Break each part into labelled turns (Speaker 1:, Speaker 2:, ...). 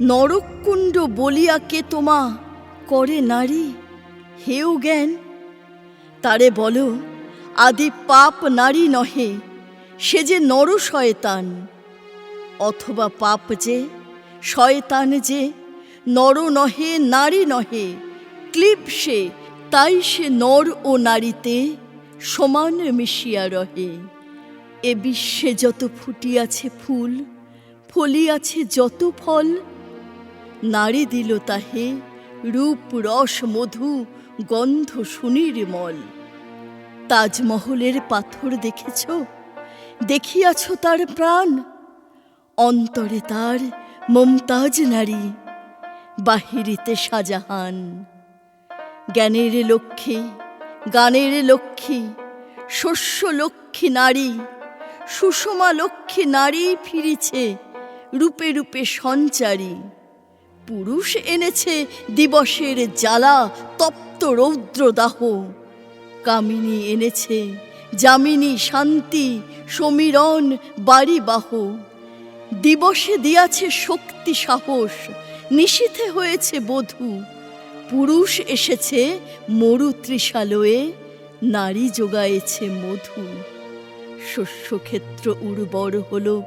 Speaker 1: নরকুণ্ড বলিয়া কে তোমা করে নারী? হেউ জ্ঞান। তারে বলো, আদি পাপ নারী নহে, সে যে নর শয়তান। অথবা পাপ যে, শয়তান যে, নর নহে, নারী নহে, ক্লিপ সে, তাই সে নর ও নারীতে সমান মিশিয়া রহে। এ বিশ্বে যত ফুটিয়াছে ফুল, ফলিয়াছে যত ফল নারী দিল তাহে, রূপ, রস, মধু, গন্ধ সুনির্মল তাজমহলের পাথর দেখেছ? দেখিয়াছ তার প্রাণ? অন্তরে তার মমতাজ নারী, বাহিরিতে শাহজাহান। জ্ঞানের লক্ষ্মী, গানের লক্ষ্মী, শস্য লক্ষ্মী নারী, সুষমা লক্ষ্মী নারী ফিরিছে, রূপে রূপে সঞ্চারী। পুরুষ এনেছে দিবসের জ্বালা তপ্ত রৌদ্রদাহ। কামিনী এনেছে যামিনী শান্তি, সমীরণ, বাড়িবাহ। দিবসে দিয়াছে শক্তি সাহস নিশীথে হয়েছে বধূ। পুরুষ এসেছে মরু ত্রিশালয়ে নারী যোগায়েছে মধু। শস্যক্ষেত্র উর্বর হলো,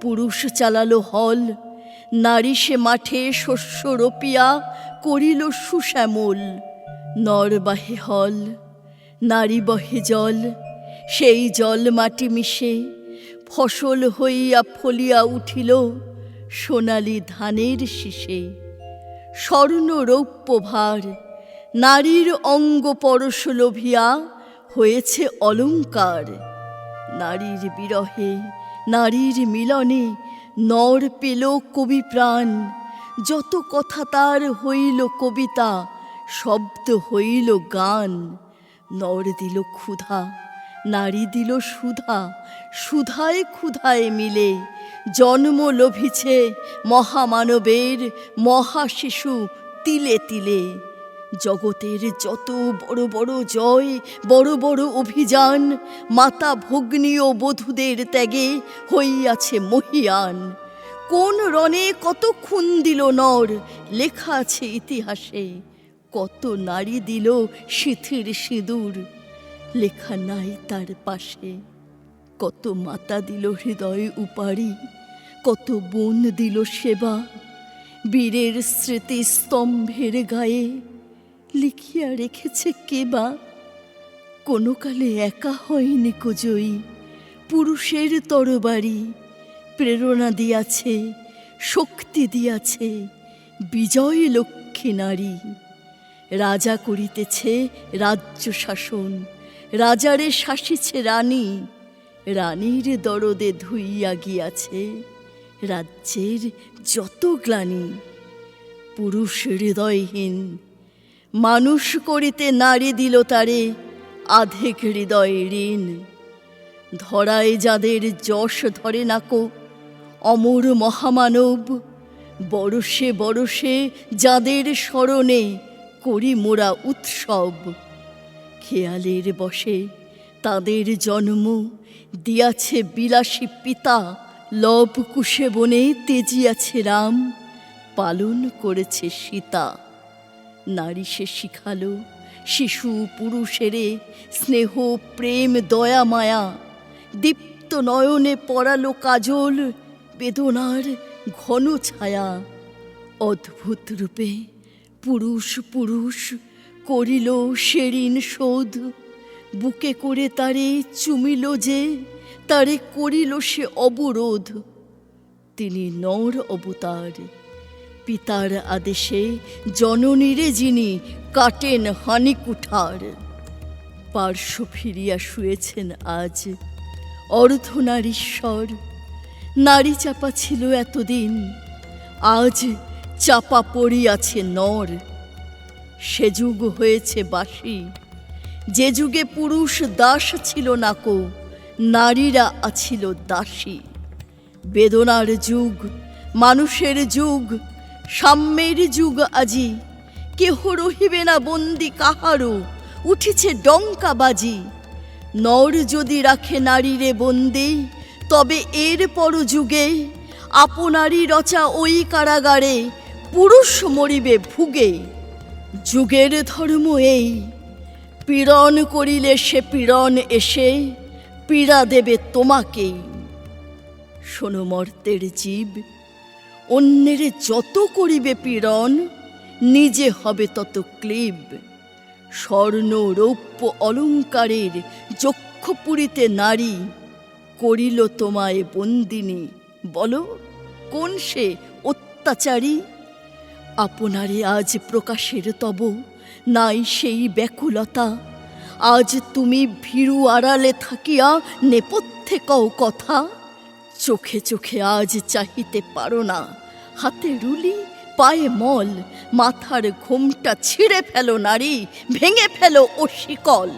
Speaker 1: পুরুষ চালালো হল নারী সে মাঠে শস্য রোপিয়া করিল সুশ্যামল। নর বাহে হল, নারী বহে জল, সেই জল মাটি মিশে ফসল হইয়া ফলিয়া উঠিল সোনালি ধানের শীষে। স্বর্ণ রৌপ্য ভার, নারীর অঙ্গ পরশ লোভিয়া হয়েছে অলঙ্কার। নারীর বিরহে, নারীর মিলনে নর পেল কবি প্রাণ। যত কথা তার হইল কবিতা, শব্দ হইল গান। নর দিল ক্ষুধা, নারী দিল সুধা, সুধায় ক্ষুধায় মিলে। জন্ম লভিছে মহামানবের মহাশিশু তিলে তিলে। জগতের যত বড় বড় জয়, বড় বড় অভিযান, মাতা ভগ্নী ও বধূদের ত্যাগে হইয়াছে মহিয়ান। কোন রণে কত খুন দিল নর, লেখা আছে ইতিহাসে। কত নারী দিল শিথির সিঁদুর, লেখা নাই তার পাশে। কত মাতা দিল হৃদয় উপারি কত বোন দিল সেবা। বীরের স্মৃতি স্তম্ভের গায়ে লিখিয়া রেখেছে কেবা কোনো কালে একা হয়নি কোজয়ী, পুরুষের তরবারি। প্রেরণা দিয়াছে, শক্তি দিয়াছে, বিজয় লক্ষ্মী নারী। রাজা করিতেছে রাজ্য শাসন, রাজারে শাসিছে রানী। রানীর দরদে ধুইয়া গিয়াছে রাজ্যের যত গ্লানি। পুরুষ হৃদয়হীন মানুষ করিতে নারী দিল তারে আধেক হৃদয় ঋণ। ধরায় যাদের যশ ধরে নাকো অমর মহামানব, বরষে বরষে যাদের স্মরণে করি মোরা উৎসব। খেয়ালের বসে তাদের জন্ম দিয়াছে বিলাসী পিতা, লব কুশে বনে তেজিয়াছে রাম, পালন করেছে সীতা। নারী সে শিখালো, শিশু পুরুষেরে স্নেহ, প্রেম, দয়া, মায়া, দীপ্ত নয়নে পড়ালো কাজল, বেদনার ঘন ছায়া। অদ্ভুত রূপে পুরুষ পুরুষ করিল সেরিন শোধ, বুকে করে তারে চুমিল যে, তারে করিল সে অবরোধ। তিনি নর অবতার পিতার আদেশে জননীরে যিনি কাটেন হানি কুঠার পার্শ্ব ফিরিয়া শুয়েছেন আজ অর্ধনারীশ্বর নারী চাপা ছিল এতদিন, আজ চাপা পড়িয়াছে নর। সে যুগ হয়েছে বাসি, যে যুগে পুরুষ দাস ছিল না নাকো নারীরা আছিল দাসী। বেদনার যুগ, মানুষের যুগ সাম্যের যুগ আজি। কেহ রহিবে না বন্দি কাহারও, উঠিছে ডঙ্কা বাজি। নর যদি রাখে নারীরে বন্দি তবে এর পর যুগে আপনারই রচা ওই কারাগারে, পুরুষ মরিবে ভুগে। যুগের ধর্ম এই, পীড়ন করিলে সে পীড়ন এসে, পীড়া দেবে তোমাকেই। শোনো মর্তের জীব অন্যের যত করিবে পীড়ন, নিজে হবে তত ক্লিব। স্বর্ণ, রৌপ্য, অলঙ্কারের যক্ষ পুরীতে নারী, করিল তোমায় বন্দিনী। বলো, কোন সে অত্যাচারী? আপনারে আজ প্রকাশের তব, নাই সেই ব্যাকুলতা। আজ তুমি ভীরু আড়ালে থাকিয়া নেপথ্যে কও কথা। চোখে চোখে আজ চাহিতে পারো না। হাতে রুলি, পায়ে মল, মাথার ঘুমটা ছিঁড়ে ফেলো নারী, ভেঙে ফেলো ও শিকল।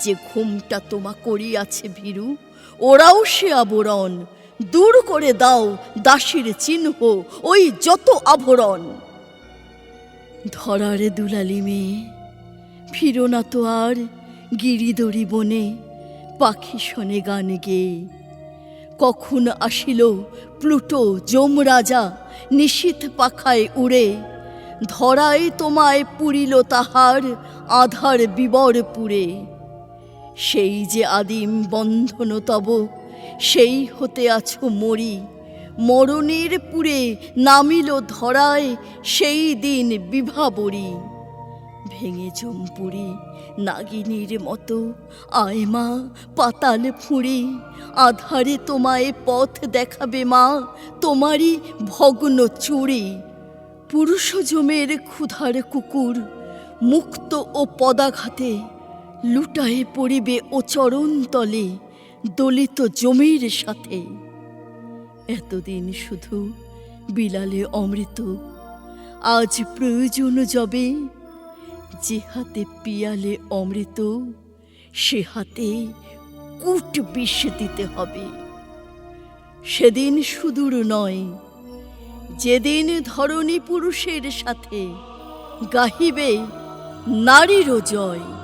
Speaker 1: যে ঘুমটা তোমা করিয়াছে ভীরু, ওরাও সে আবরণ। দূর করে দাও দাসীর চিহ্ন, ওই যত আভরণ ধরার দুলালি মেয়ে, ফিরো না তো আর গিরিদরি বনে, পাখি শনে গান গেয়ে। কখন আসিল প্লুটো যমরাজা নিশীথ পাখায় উড়ে? ধরায় তোমায় পুরিল তাহার আধার বিবর পুরে সেই যে আদিম বন্ধন তব, সেই হতে আছো মরি। মরণের পুরে নামিল ধরায় সেই দিন বিভাবরী। ভেঙে জম্পুরি নাগিনীর মতো। আয় মা, পাতাল ফুঁড়ি, আধারে তোমায় পথ দেখাবে মা, তোমারই ভগ্ন চুড়ি। পুরুষ জমের ক্ষুধার কুকুর, মুক্ত ও পদাঘাতে লুটায়ে পড়িবে ও চরণতলে দলিত জমির সাথে। এতদিন শুধু বিলালে অমৃত, আজ প্রয়োজন যবে যে হাতে পিয়ালে অমৃত, সে হাতে কুট বিষ দিতে হবে। সেদিন সুদূর নয়, যেদিন ধরণী পুরুষের সাথে গাহিবে নারীরও জয়।